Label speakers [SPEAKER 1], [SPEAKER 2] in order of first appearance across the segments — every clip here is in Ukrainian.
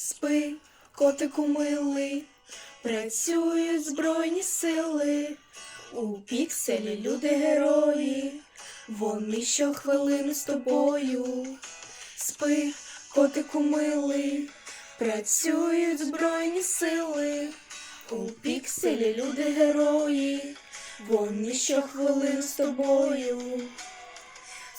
[SPEAKER 1] Спи, котику милий, працюють збройні сили. У пікселі люди герої, вони щохвилини з тобою. Спи, котику милий, працюють збройні сили. У пікселі люди герої, вони щохвилин з тобою.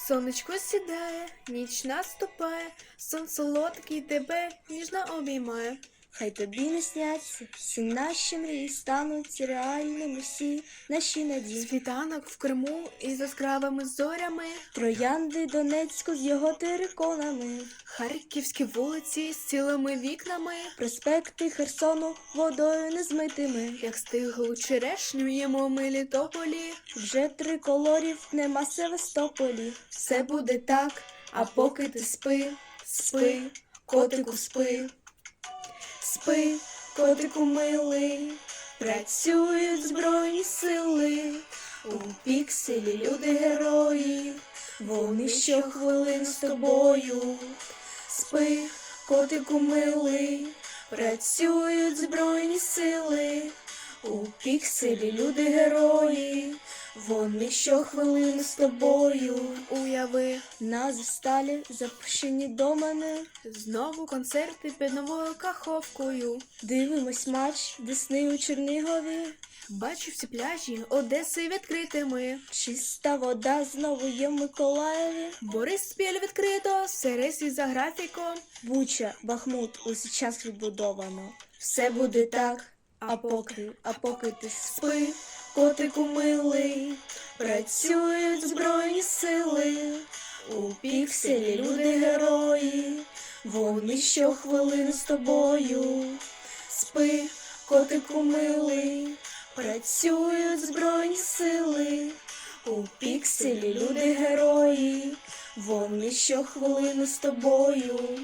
[SPEAKER 2] Сонечко сідає, ніч наступає, сонце лодки тебе ніжно обіймає.
[SPEAKER 1] Хай тобі не сняться, всі наші мрії стануть реальними всі наші надії.
[SPEAKER 2] Світанок в Криму із яскравими зорями,
[SPEAKER 1] Троянди Донецьку з його териконами,
[SPEAKER 2] харківські вулиці з цілими вікнами,
[SPEAKER 1] проспекти Херсону водою незмитими.
[SPEAKER 2] як стиглу черешню їмо в Мелітополі.
[SPEAKER 1] Вже триколорів нема Севастополі. Все буде так, а поки ти спи, спи, котику спи. Спи, котику милий, працюють збройні сили. У пікселі люди герої, вони щохвилин з тобою. Спи, котику милий, працюють збройні сили. У пікселі люди герої, вони щохвилини з тобою.
[SPEAKER 2] Уяви,
[SPEAKER 1] Назви сталі запущені до мене.
[SPEAKER 2] знову концерти під новою каховкою.
[SPEAKER 1] Дивимось матч Десни у Чернігові.
[SPEAKER 2] Бачу всі пляжі Одеси відкритими.
[SPEAKER 1] Чиста вода знову є в Миколаєві.
[SPEAKER 2] Бориспіль відкрито, Сересі за графіком.
[SPEAKER 1] Буча, Бахмут, усе час відбудовано. Все буде так, а поки, а поки ти спи, котику милий, працюють збройні сили. У пікселі люди герої, вони щохвилин з тобою. Спи, котику милий, працюють збройні сили. У пікселі люди герої, вони щохвилини з тобою.